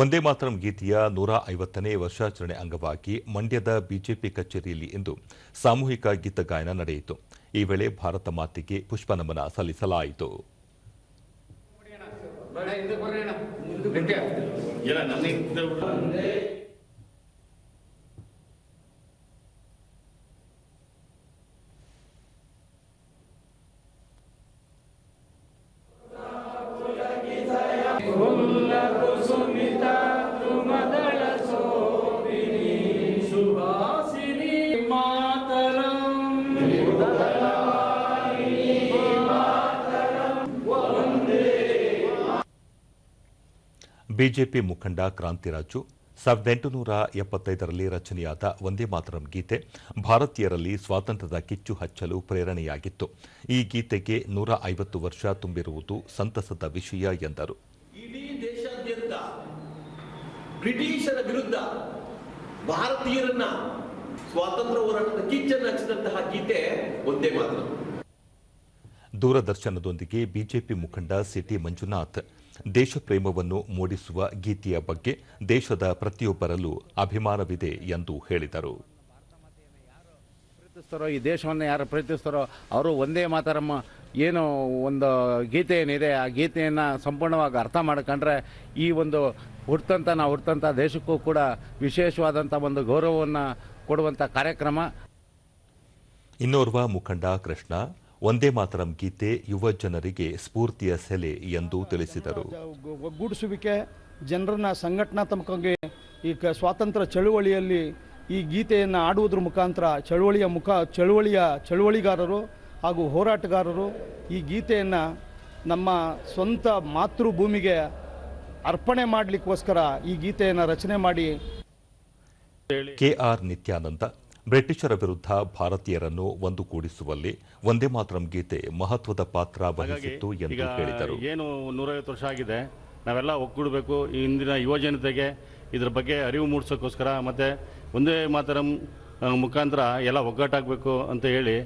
ಒಂದೇ ಮಾತರಂ ಗೀತೆಯ ನೂರ ಐವತ್ತನೇ ವರ್ಷಾಚರಣೆ ಅಂಗವಾಗಿ ಮಂಡ್ಯದ ಬಿಜೆಪಿ ಕಚೇರಿಯಲ್ಲಿ ಇಂದು ಸಾಮೂಹಿಕ ಗೀತಗಾಯನ ನಡೆಯಿತು. ಈ ವೇಳೆ ಭಾರತ ಮಾತೆಗೆ ಪುಷ್ಪನಮನ ಸಲ್ಲಿಸಲಾಯಿತು. ಬಿಜೆಪಿ ಮುಖಂಡ ಕ್ರಾಂತಿರಾಜು ಸಾವಿರದ ಎಂಟುನೂರ ಎಪ್ಪತ್ತೈದರಲ್ಲಿ ರಚನೆಯಾದ ಒಂದೇ ಮಾತರಂ ಗೀತೆ ಭಾರತೀಯರಲ್ಲಿ ಸ್ವಾತಂತ್ರ್ಯದ ಕಿಚ್ಚು ಹಚ್ಚಲು ಪ್ರೇರಣೆಯಾಗಿತ್ತು. ಈ ಗೀತೆಗೆ ನೂರ ಐವತ್ತು ವರ್ಷ ತುಂಬಿರುವುದು ಸಂತಸದ ವಿಷಯ ಎಂದರು. ಇಡೀ ದೇಶಾದ್ಯಂತ ಬ್ರಿಟಿಷರ ವಿರುದ್ಧ ಭಾರತೀಯರನ್ನ ಸ್ವಾತಂತ್ರ್ಯ ಹೋರಾಟದ ಕಿಚ್ಚನ್ನು ಹಚ್ಚಿದಂತಹ ಗೀತೆ ಒಂದೇ ಮಾತ್ರ. ದೂರದರ್ಶನದೊಂದಿಗೆ ಬಿಜೆಪಿ ಮುಖಂಡ ಸಿಟಿ ಮಂಜುನಾಥ್ ದೇಶಪ್ರೇಮವನ್ನು ಮೂಡಿಸುವ ಗೀತೆಯ ಬಗ್ಗೆ ದೇಶದ ಪ್ರತಿಯೊಬ್ಬರಲ್ಲೂ ಅಭಿಮಾನವಿದೆ ಎಂದು ಹೇಳಿದರು. ಪ್ರೀತಿಸ್ತಾರೋ ಈ ದೇಶವನ್ನು ಯಾರು ಪ್ರೀತಿಸ್ತಾರೋ ಅವರು ಒಂದೇ ಮಾತರಮ್ಮ ಏನು ಒಂದು ಗೀತೆ ಏನಿದೆ ಆ ಗೀತೆಯನ್ನು ಸಂಪೂರ್ಣವಾಗಿ ಅರ್ಥ ಮಾಡ್ಕೊಂಡ್ರೆ ಈ ಒಂದು ಹುಟ್ಟಂತ ನಾವು ಹುಟ್ಟಂಥ ದೇಶಕ್ಕೂ ಕೂಡ ವಿಶೇಷವಾದಂಥ ಒಂದು ಗೌರವವನ್ನು ಕೊಡುವಂಥ ಕಾರ್ಯಕ್ರಮ. ಇನ್ನೋರ್ವ ಮುಖಂಡ ಕೃಷ್ಣ ಒಂದೇ ಮಾತರಂ ಗೀತೆ ಯುವ ಜನರಿಗೆ ಸ್ಫೂರ್ತಿಯ ಸೆಲೆ ಎಂದು ತಿಳಿಸಿದರು. ಒಗ್ಗೂಡಿಸುವಿಕೆ ಜನರನ್ನ ಸಂಘಟನಾತ್ಮಕವಾಗಿ ಈ ಕ- ಸ್ವಾತಂತ್ರ್ಯ ಚಳುವಳಿಯಲ್ಲಿ ಈ ಗೀತೆಯನ್ನು ಆಡುವುದರ ಮುಖಾಂತರ ಚಳುವಳಿಯ ಮುಖ ಚಳುವಳಿಯ ಚಳುವಳಿಗಾರರು ಹಾಗೂ ಹೋರಾಟಗಾರರು ಈ ಗೀತೆಯನ್ನು ನಮ್ಮ ಸ್ವಂತ ಮಾತೃಭೂಮಿಗೆ ಅರ್ಪಣೆ ಮಾಡಲಿಕ್ಕೋಸ್ಕರ ಈ ಗೀತೆಯನ್ನು ರಚನೆ ಮಾಡಿ ಕೆಆರ್ ನಿತ್ಯಾನಂದ ಬ್ರಿಟಿಷರ ವಿರುದ್ಧ ಭಾರತೀಯರನ್ನು ಒಂದುಗೂಡಿಸುವಲ್ಲಿ ಒಂದೇ ಮಾತರಂ ಗೀತೆ ಮಹತ್ವದ ಪಾತ್ರ ವಹಿಸಿತ್ತು ಎಂದು ಹೇಳಿದರು. ಏನು ನೂರೈವತ್ತು ವರ್ಷ ಆಗಿದೆ ನಾವೆಲ್ಲ ಒಗ್ಗೂಡಬೇಕು ಈ ಇಂದಿನ ಯುವ ಜನತೆಗೆ ಇದ್ರ ಬಗ್ಗೆ ಅರಿವು ಮೂಡಿಸೋಕ್ಕೋಸ್ಕರ ಮತ್ತು ಒಂದೇ ಮಾತರಂ ಮುಖಾಂತರ ಎಲ್ಲ ಒಗ್ಗಟ್ಟಾಗಬೇಕು ಅಂತ ಹೇಳಿ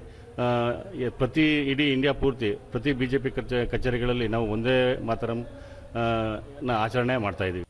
ಪ್ರತಿ ಇಡೀ ಇಂಡಿಯಾ ಪೂರ್ತಿ ಪ್ರತಿ ಬಿ ಜೆ ಪಿ ಕಚೇರಿಗಳಲ್ಲಿ ನಾವು ಒಂದೇ ಮಾತರಂ ನ ಆಚರಣೆ ಮಾಡ್ತಾ ಇದ್ದೀವಿ